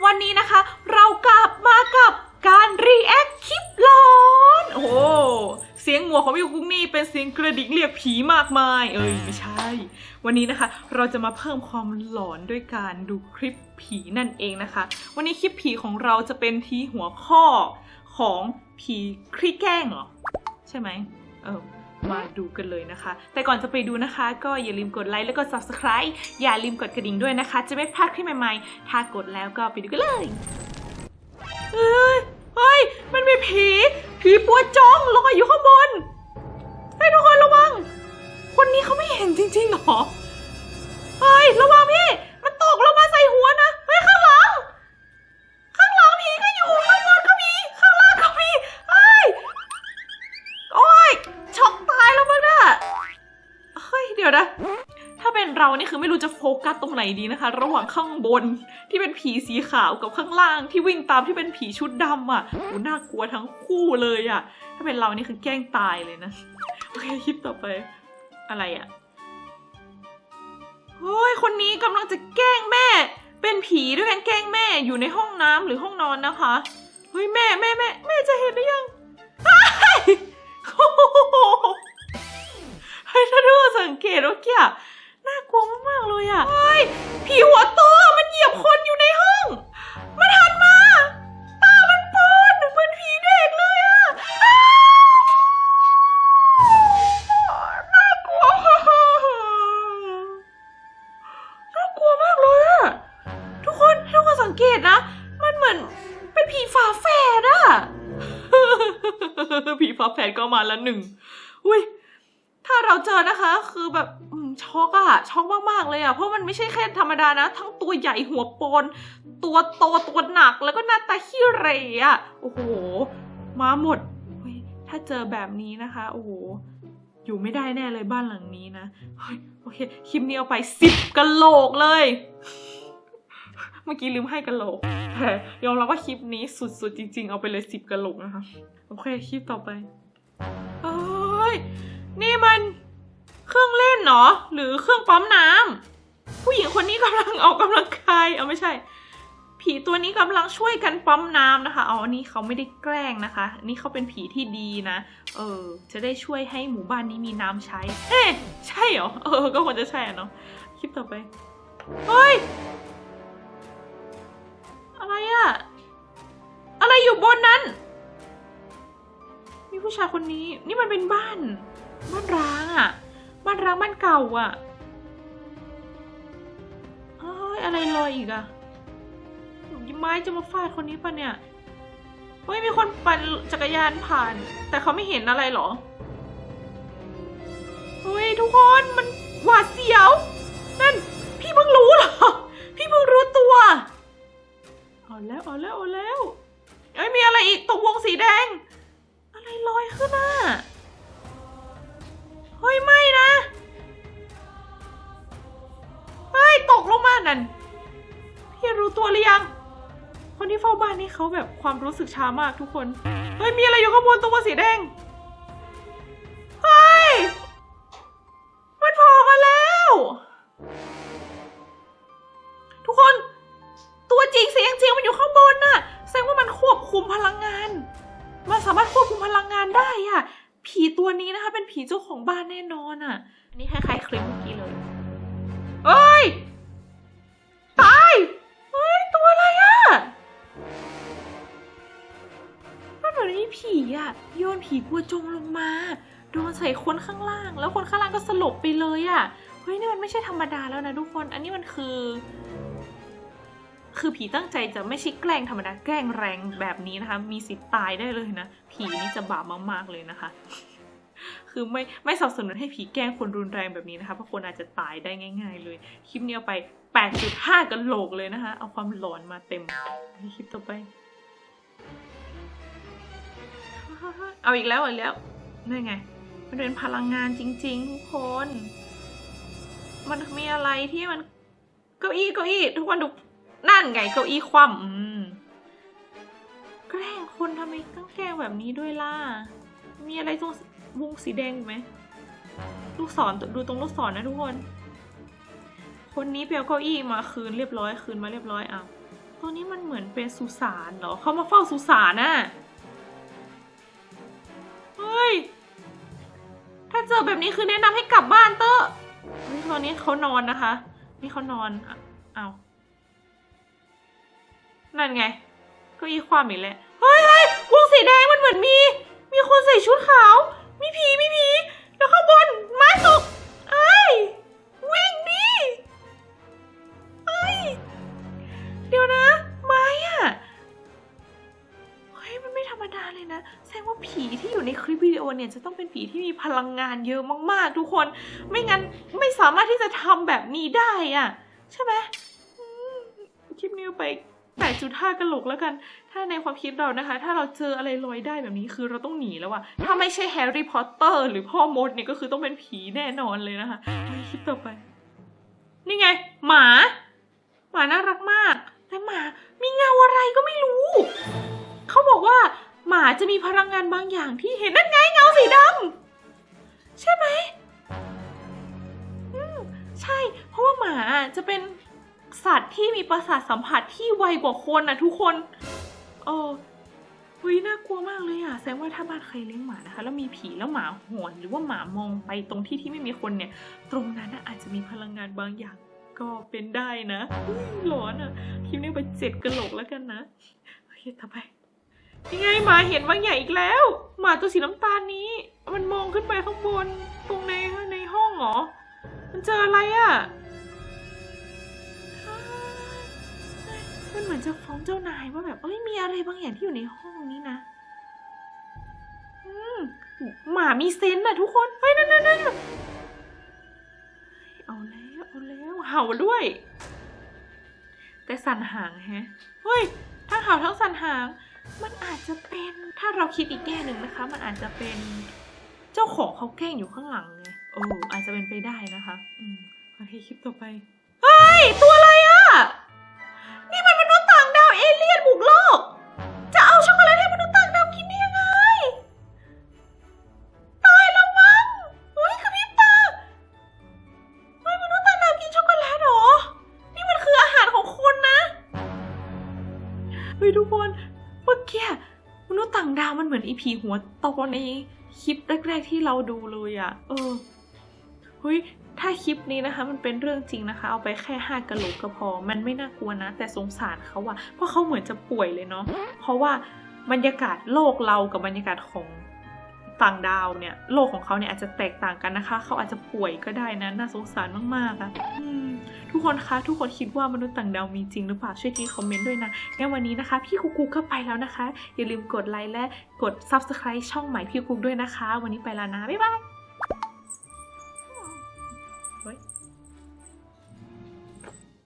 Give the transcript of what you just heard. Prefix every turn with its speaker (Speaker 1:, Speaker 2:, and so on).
Speaker 1: Story วันนี้นะคะ เรากลับมากับการ react คลิปหลอน โอ้โหเสียงหัวของพี่กุ๊กนี่เป็นเสียงกระดิ่งเรียกผีมากมาย เอ้ยไม่ใช่ วันนี้นะคะ เราจะมาเพิ่มความหลอนด้วยการดูคลิปผีนั่นเองนะคะ วันนี้คลิปผีของเราจะเป็นที่หัวข้อของผีคลี่แกล้งเหรอใช่ไหมเออ มาดูกันเลยนะคะ แต่ก่อนจะไปดูนะคะ ก็อย่าลืมกดไลค์แล้วก็ subscribe อย่าลืมกดกระดิ่งด้วยนะคะ จะไม่พลาดคลิปใหม่ๆ ถ้ากดแล้วก็ไปดูกันเลยเฮ้ยเฮ้ย มันมีผี ผีปัวจ้องลอยอยู่ข้างบน ให้ทุกคนระวัง คนนี้เขาไม่เห็นจริงๆหรอ ไม่รู้จะโฟกัสตรงไหนดีนะคะ ระหว่างข้างบนที่เป็นผีสีขาวกับข้างล่างที่วิ่งตามที่เป็นผีชุดดำอะโหน่ากลัวทั้งคู่เลยอะ ถ้าเป็นเรานี่คือแกล้งตายเลยนะโอเคคลิปต่อไปอะไรอะเฮ้ยคนนี้กำลังจะแกล้งแม่ เป็นผีด้วยกันแกล้งแม่อยู่ในห้องน้ำหรือห้องนอนนะคะเฮ้ยแม่แม่แม่แม่จะเห็นหรือยัง มาแล้วหนึ่งอุ้ยถ้าเราเจอนะคะ คือแบบช็อกอะช็อกมากๆเลยอะเพราะมันไม่ใช่แค่ธรรมดานะ ทั้งตัวใหญ่หัวโปน ตัวโตตัวหนักแล้วก็หน้าตาขี้เหร่อะโอ้โหมาหมดเฮ้ยถ้าเจอแบบนี้นะคะ โอ้โหอยู่ไม่ได้แน่เลยบ้านหลังนี้นะโอเคคลิปนี้เอาไปสิบกะโหลกเลย เมื่อกี้ลืมให้กะโหลกแต่ยอมรับว่าคลิปนี้สุดๆจริง ๆ เอาไปเลยสิบกะโหลกนะคะโอเคคลิปต่อไป เอ้ย นี่มันเครื่องเล่นเนาะหรือเครื่องปั๊มน้ำผู้หญิงคนนี้กำลังออกกำลังกายเอาไม่ใช่ ผีตัวนี้กำลังช่วยกันปั๊มน้ำนะคะอาอันนี้เขาไม่ได้แกล้งนะคะ นี่เขาเป็นผีที่ดีนะ เออ จะได้ช่วยให้หมู่บ้านนี้มีน้ำใช้ เอ๊ใช่เหรอ เออ ก็ควรจะใช่เนาะ คลิปต่อไป เฮ้ย อะไรอะอะไรอยู่บนนั้น มีผู้ชายคนนี้ นี่มันเป็นบ้าน บ้านร้างอะบ้านร้างบ้านเก่าอะเฮ้ยอะไรลอยอีกอะไม้จะมาฟาดคนนี้ปะเนี่ยเฮ้ยมีคนปั่นจักรยานผ่าน แต่เขาไม่เห็นอะไรเหรอเฮ้ยทุกคนมันหวาดเสียว กลงมานั่นพี่รู้ตัวหรือยัง คนที่เฝ้าบ้านนี่เขาแบบความรู้สึกช้ามากทุกคน เฮ้ย มีอะไรอยู่ข้างบนตรงวงสีแดง เฮ้ย มันโผล่มาแล้ว ทุกคน ตัวจริงเสียงจริงมันอยู่ข้างบนน่ะ แสดงว่ามันควบคุมพลังงาน มันสามารถควบคุมพลังงานได้อะ ผีตัวนี้นะคะ เป็นผีเจ้าของบ้านแน่นอนอะ อันนี้คล้ายๆคลิปเมื่อกี้เลยเอ้ย ผีอะโยนผีกัวจงลงมา โดนใส่คนข้างล่าง แล้วคนข้างล่างก็สลบไปเลยอะ่ะเฮ้ยนี่มันไม่ใช่ธรรมดาแล้วนะทุกคน อันนี้มันคือ คือผีตั้งใจจะไม่ใช่แกล้งธรรมดาแกล้งแรงแบบนี้นะคะ มีสิทธิ์ตายได้เลยนะ ผีนี่จะบาปมากๆเลยนะคะ คือไม่ไม่สนับสนุนให้ผีแกล้งคนรุนแรงแบบนี้นะคะ เพราะคนอาจจะตายได้ง่าย ๆ เลย คลิปนี้เอาไป 8.5 กันโหลกเลยนะคะ เอาความหลอนมาเต็มคลิปต่อไป เอาอีกแล้วอีกแล้วนั่ไง มันเป็นพลังงานจริง ๆ ทุกคน มันมีอะไรที่มัน เก้าอี้เก้าอี้ ทุกคนดูนั่นไงเก้าอี้คว่ำอืมแกล้งคนทำไมต้องแกล้งแบบนี้ด้วยล่ะ มีอะไรตรงวงสีแดงไหมลูกศรดูตรงลูกศรนะทุกคน คนนี้ไปเอาเก้าอี้มาคืนเรียบร้อยคืนมาเรียบร้อยอะตรงนี้มันเหมือนเป็นสุสานเหรอ เขามาเฝ้าสุสานน่ะ ถ้าเจอแบบนี้คือแนะนำให้กลับบ้านเตอะนี่ตอนนี้เขานอนนะคะ นี่เขานอนเอานั่นไง ก็อีความอีกแล้วเฮ้ย แสดงว่าผีที่อยู่ในคลิปวิดีโอเนี่ยจะต้องเป็นผีที่มีพลังงานเยอะมากๆ ทุกคน ไม่งั้นไม่สามารถที่จะทำแบบนี้ได้อะใช่ไหมคลิปนี้ไป8.5กะโหลกแล้วกัน ถ้าในความคิดเรานะคะ ถ้าเราเจออะไรลอยได้แบบนี้คือเราต้องหนีแล้วอะถ้าไม่ใช่แฮร์รี่พอตเตอร์หรือพ่อมดเนี่ยก็คือต้องเป็นผีแน่นอนเลยนะคะไปคลิปต่อไป นี่ไง หมา หมาน่ารักมาก แต่หมา มีเงาอะไรก็ไม่รู้ เขาบอกว่า หมาจะมีพลังงานบางอย่างที่เห็นนั่นไงเงาสีดำใช่ไหมอืมใช่ เพราะว่าหมาจะเป็นสัตว์ที่มีประสาทสัมผัสที่ไวกว่าคนนะทุกคนเออเฮ้ยน่ากลัวมากเลยอะแสดงว่าถ้าบ้านใครเลี้ยงหมานะคะ แล้วมีผีแล้วหมาหอนหรือว่าหมามองไปตรงที่ที่ไม่มีคนเนี่ย ตรงนั้นน่ะอาจจะมีพลังงานบางอย่างก็เป็นได้นะหลอนอะคลิปนี้ไปเจ็ดกระโหลกแล้วกันนะ โอเค ต่อไป ยังไงหมาเห็นบางอย่างอีกแล้ว หมาตัวสีน้ำตาลนี้ มันมองขึ้นไปข้างบนตรงในในห้องเหรอ มันเจออะไรอะอ่ามันเหมือนจะฟ้องเจ้านายว่าแบบเอ้ยมีอะไรบางอย่างที่อยู่ในห้องนี้นะอืมหมามีเซนส์อะทุกคนเฮ้ยนั่นนั่นนั่นเอาแล้วเอาแล้วเห่าด้วย แต่สันหางแฮะเฮ้ยทั้งเห่าทั้งสันหาง มันอาจจะเป็นถ้าเราคิดอีกแง่หนึ่งนะคะ มันอาจจะเป็นเจ้าของเขาแกล้งอยู่ข้างหลังไงโอ้อาจจะเป็นไปได้นะคะ อืมโอเคคลิปต่อไปเฮ้ยตัวอะไรอะนี่มันมนุษย์ต่างดาวเอเลี่ยนบุกโลก จะเอาช็อกโกแลตให้มนุษย์ต่างดาวกินได้ยังไงตายแล้วมั้งเฮ้ยกระพริบตาเฮ้ยมนุษย์ต่างดาวกินช็อกโกแลตเหรอนี่มันคืออาหารของคนนะเฮ้ยทุกคน ต่างดาวมันเหมือนอีผีหัวโตในคลิปแรก ๆ ที่เราดูเลยอะเออเฮ้ยถ้าคลิปนี้นะคะ มันเป็นเรื่องจริงนะคะ เอาไปแค่ห้ากะโหลกก็พอ มันไม่น่ากลัวนะ แต่สงสารเขาอะเพราะเขาเหมือนจะป่วยเลยเนาะเพราะว่าบรรยากาศโลกเรากับบรรยากาศของต่างดาวเนี่ย โลกของเขาเนี่ยอาจจะแตกต่างกันนะคะ เขาอาจจะป่วยก็ได้นะ น่าสงสารมากๆอะอืม ทุกคนคะ ทุกคนคิดว่ามนุษย์ต่างดาวมีจริงหรือเปล่าช่วยทิ้งคอมเมนต์ด้วยนะงั้นวันนี้นะคะ พี่คุกกุ๊กก็ไปแล้วนะคะ อย่าลืมกดไลค์และกด subscribe ช่องใหม่พี่คุกกุ๊กด้วยนะคะ วันนี้ไปแล้วนะบ๊ายบาย